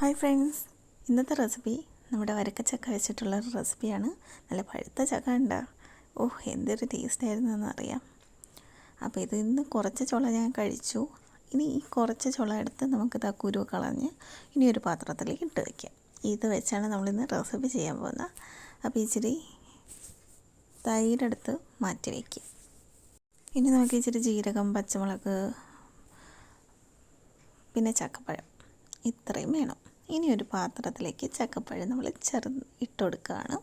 Hi friends. ഇന്നത്തെ recipe നമ്മുടെ വരക്കച്ചക്ക വെച്ചിട്ടുള്ള ഒരു റെസിപ്പിയാണ്. നല്ല പഴുത്ത ചക്ക ഉണ്ടാ ഓഹ് എന്തൊരു ടേസ്റ്റ് ആയിരുന്നു എന്നറിയാം അപ്പോൾ ഇത് ഇന്ന് കുറച്ച് ചുള ഞാൻ കഴിച്ചു. ഇനി ഈ കുറച്ച് ചുള എടുത്ത് നമുക്ക് ഇതാ കുരു കളഞ്ഞ് ഇനി ഒരു പാത്രത്തിലേക്ക് ഇട്ട് വയ്ക്കാം ഇത് വെച്ചാണ് നമ്മളിന്ന് റെസിപ്പി ചെയ്യാൻ പോകുന്നത്. അപ്പോൾ ഇച്ചിരി തൈരെടുത്ത് മാറ്റി വയ്ക്കുക ഇനി നമുക്ക് ഇച്ചിരി ജീരകം പച്ചമുളക് പിന്നെ ചക്കപ്പഴം. ഇത്രയും വേണം. ഇനി ഒരു പാത്രത്തിലേക്ക് ചക്കപ്പഴം നമ്മൾ ചെറു ഇട്ട് കൊടുക്കുകയാണ്.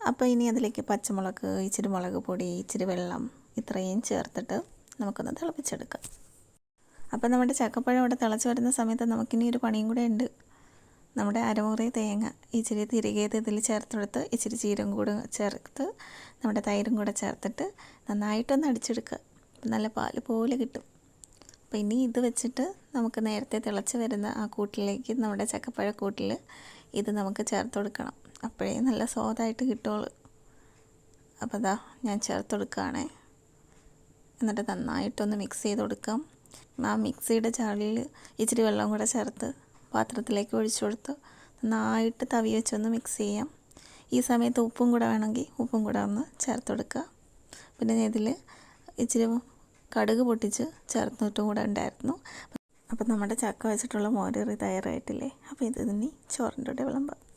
അപ്പോൾ ഇനി അതിലേക്ക് പച്ചമുളക് ഇച്ചിരി മുളക് പൊടി ഇച്ചിരി വെള്ളം ഇത്രയും ചേർത്തിട്ട് നമുക്കൊന്ന് തിളപ്പിച്ചെടുക്കാം. അപ്പോൾ നമ്മുടെ ചക്കപ്പഴം ഇവിടെ തിളച്ച് വരുന്ന സമയത്ത് നമുക്കിനി ഒരു പണിയും കൂടെ ഉണ്ട്. നമ്മുടെ അരമുറി തേങ്ങ ഇച്ചിരി തിരികേത് ഇതിൽ ചേർത്തെടുത്ത് ഇച്ചിരി ചീരം കൂടെ ചേർത്ത് നമ്മുടെ തൈരും കൂടെ ചേർത്തിട്ട് നന്നായിട്ടൊന്ന് അടിച്ചെടുക്കുക. നല്ല പാൽ പോലെ കിട്ടും. അപ്പോൾ ഇനി ഇത് വെച്ചിട്ട് നമുക്ക് നേരത്തെ തിളച്ച് വരുന്ന ആ കൂട്ടിലേക്ക് നമ്മുടെ ചക്കപ്പഴ കൂട്ടിൽ ഇത് നമുക്ക് ചേർത്ത് കൊടുക്കണം. അപ്പോഴേ നല്ല സ്വാദായിട്ട് കിട്ടുള്ളൂ അപ്പോൾ അതാ ഞാൻ ചേർത്ത് കൊടുക്കുകയാണേ. എന്നിട്ട് നന്നായിട്ടൊന്ന് മിക്സ് ചെയ്ത് കൊടുക്കാം. ആ മിക്സിയുടെ ചാളിൽ ഇച്ചിരി വെള്ളം കൂടെ ചേർത്ത് പാത്രത്തിലേക്ക് ഒഴിച്ചു കൊടുത്ത് നന്നായിട്ട് തവി വെച്ചൊന്ന് മിക്സ് ചെയ്യാം. ഈ സമയത്ത് ഉപ്പും കൂടെ വേണമെങ്കിൽ ഉപ്പും കൂടെ ഒന്ന് ചേർത്ത് കൊടുക്കുക. പിന്നെ ഇതിൽ ഇച്ചിരി കടുക് പൊട്ടിച്ച് ചേർത്തിട്ടും കൂടെ ഉണ്ടായിരുന്നു. അപ്പം നമ്മുടെ ചക്ക വെച്ചിട്ടുള്ള മോരറി തയ്യാറായിട്ടില്ലേ? അപ്പോൾ ഇത് ഇനി ചോറിന്റെ കൂടെ വിളമ്പാം.